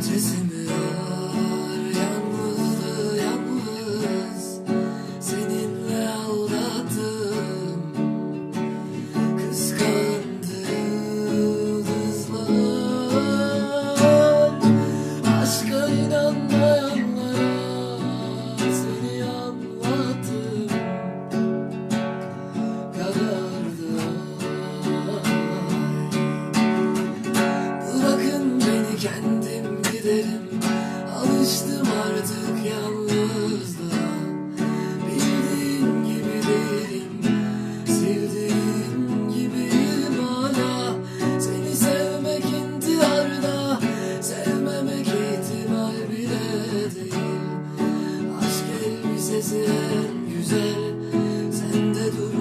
ötesi mi var Yalnızlığı yalnız. Seninle aldattım. Kıskandı yıldızlar. Aşka inanmayanlara gözlerim Alıştım artık yalnızlığa. Bildiğin gibi değilim Sevdiğin gibi bana Seni sevmek intiharda Sevmemek ihtimal bile değil. Aşk elbisesi en güzel Sende dur.